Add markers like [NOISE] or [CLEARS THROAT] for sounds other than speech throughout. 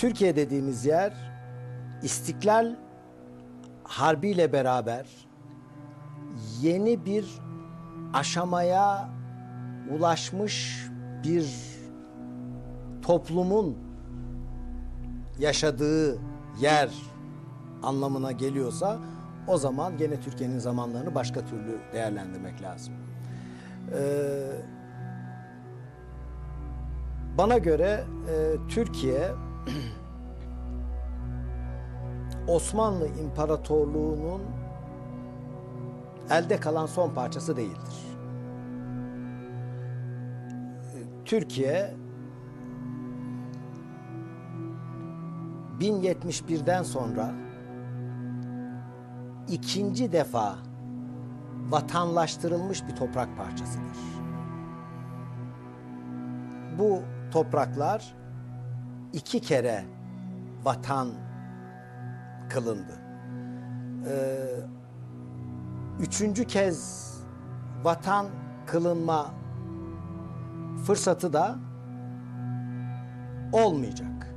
Türkiye dediğimiz yer İstiklal Harbi ile beraber yeni bir aşamaya ulaşmış bir toplumun yaşadığı yer anlamına geliyorsa o zaman gene Türkiye'nin zamanlarını başka türlü değerlendirmek lazım. Ee, bana göre e, Türkiye [CLEARS THROAT] Osmanlı İmparatorluğu'nun elde kalan son parçası değildir. Türkiye 1071'den sonra ikinci defa vatanlaştırılmış bir toprak parçasıdır. Bu topraklar iki kere vatan kılındı. Ee, üçüncü kez vatan kılınma fırsatı da olmayacak.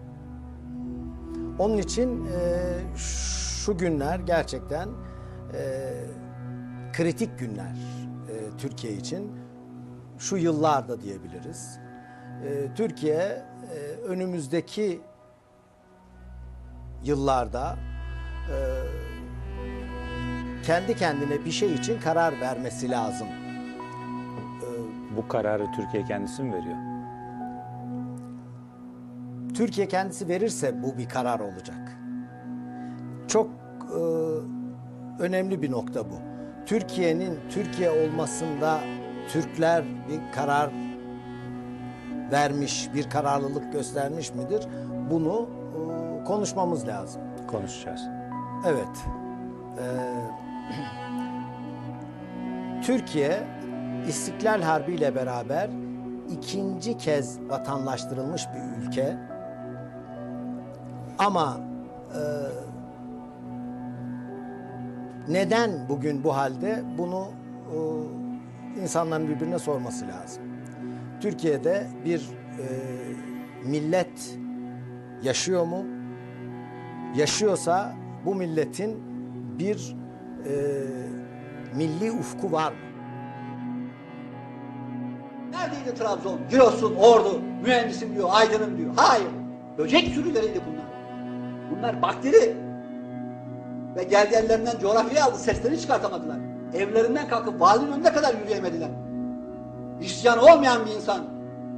Onun için e, şu günler gerçekten e, kritik günler e, Türkiye için. Şu yıllarda diyebiliriz. E, Türkiye e, önümüzdeki yıllarda kendi kendine bir şey için karar vermesi lazım. Bu kararı Türkiye kendisi mi veriyor? Türkiye kendisi verirse bu bir karar olacak. Çok e, önemli bir nokta bu. Türkiye'nin Türkiye olmasında Türkler bir karar vermiş, bir kararlılık göstermiş midir? Bunu e, konuşmamız lazım. Konuşacağız. Evet. Ee, Türkiye İstiklal Harbi ile beraber ikinci kez vatanlaştırılmış bir ülke. Ama e, neden bugün bu halde bunu e, insanların birbirine sorması lazım. Türkiye'de bir e, millet yaşıyor mu? yaşıyorsa bu milletin bir e, milli ufku var mı? Neredeydi Trabzon, Giresun, Ordu, mühendisim diyor, aydınım diyor. Hayır. Böcek sürüleriydi bunlar. Bunlar bakteri. Ve geldi ellerinden coğrafyayı aldı, sesleri çıkartamadılar. Evlerinden kalkıp valinin önüne kadar yürüyemediler. İsyanı olmayan bir insan,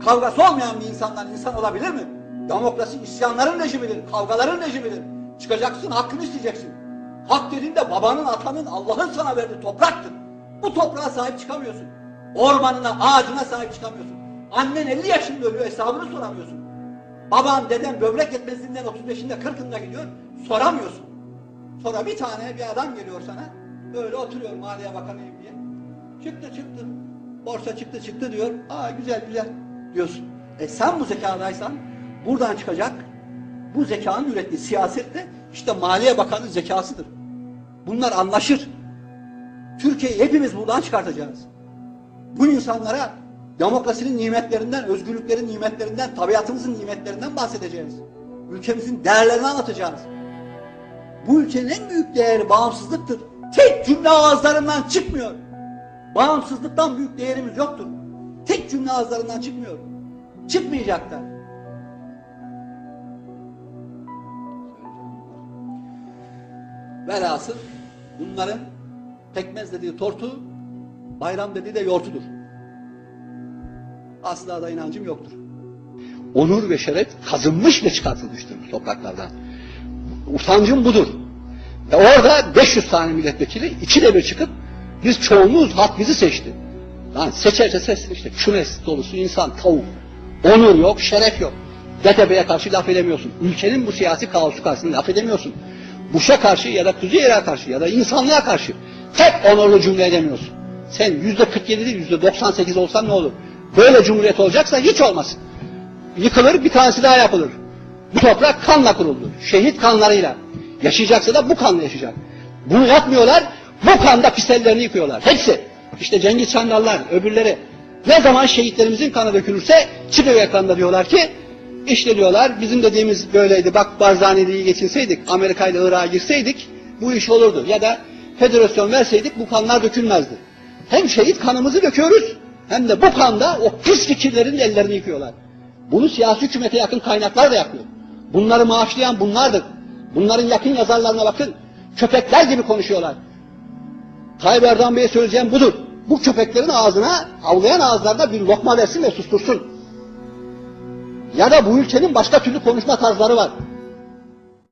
kavgası olmayan bir insandan insan olabilir mi? Demokrasi isyanların rejimidir, kavgaların rejimidir. Çıkacaksın, hakkını isteyeceksin. Hak dediğinde babanın, atanın, Allah'ın sana verdiği topraktır. Bu toprağa sahip çıkamıyorsun. Ormanına, ağacına sahip çıkamıyorsun. Annen 50 yaşında ölüyor, hesabını soramıyorsun. Baban, deden böbrek yetmezliğinden 35'inde 40'ında gidiyor, soramıyorsun. Sonra bir tane bir adam geliyor sana, böyle oturuyor Maliye Bakanıyım diye. Çıktı çıktı, borsa çıktı çıktı diyor. Aa güzel güzel diyorsun. E sen bu zekadaysan buradan çıkacak bu zekanın ürettiği siyaset de işte Maliye Bakanı zekasıdır. Bunlar anlaşır. Türkiye'yi hepimiz buradan çıkartacağız. Bu insanlara demokrasinin nimetlerinden, özgürlüklerin nimetlerinden, tabiatımızın nimetlerinden bahsedeceğiz. Ülkemizin değerlerini anlatacağız. Bu ülkenin en büyük değeri bağımsızlıktır. Tek cümle ağızlarından çıkmıyor. Bağımsızlıktan büyük değerimiz yoktur. Tek cümle ağızlarından çıkmıyor. Çıkmayacak Velhasıl bunların pekmez dediği tortu, bayram dediği de yortudur. Asla da inancım yoktur. Onur ve şeref kazınmış ve çıkartılmıştır bu topraklardan. Utancım budur. Ve orada 500 tane milletvekili ikide bir çıkıp biz çoğunluğuz, halk bizi seçti. Lan seçerse seçsin işte. Kümes dolusu insan, tavuk. Onur yok, şeref yok. DTP'ye karşı laf edemiyorsun. Ülkenin bu siyasi kaosu karşısında laf edemiyorsun. Bush'a karşı ya da Kuzey Irak'a karşı ya da insanlığa karşı tek onurlu cümle edemiyorsun. Sen yüzde 47 değil yüzde 98 olsan ne olur? Böyle cumhuriyet olacaksa hiç olmasın. Yıkılır bir tanesi daha yapılır. Bu toprak kanla kuruldu. Şehit kanlarıyla. Yaşayacaksa da bu kanla yaşayacak. Bunu yapmıyorlar. Bu kanda pis ellerini yıkıyorlar. Hepsi. İşte Cengiz Çandallar, öbürleri. Ne zaman şehitlerimizin kanı dökülürse çıkıyor ekranda diyorlar ki işleniyorlar. Bizim dediğimiz böyleydi. Bak Barzani'yi geçinseydik, Amerika ile Irak'a girseydik bu iş olurdu. Ya da federasyon verseydik bu kanlar dökülmezdi. Hem şehit kanımızı döküyoruz hem de bu kanda o pis fikirlerin ellerini yıkıyorlar. Bunu siyasi hükümete yakın kaynaklar da yapıyor. Bunları maaşlayan bunlardır. Bunların yakın yazarlarına bakın. Köpekler gibi konuşuyorlar. Tayyip Erdoğan Bey'e söyleyeceğim budur. Bu köpeklerin ağzına, havlayan ağızlarına bir lokma versin ve sustursun. Ya da bu ülkenin başka türlü konuşma tarzları var.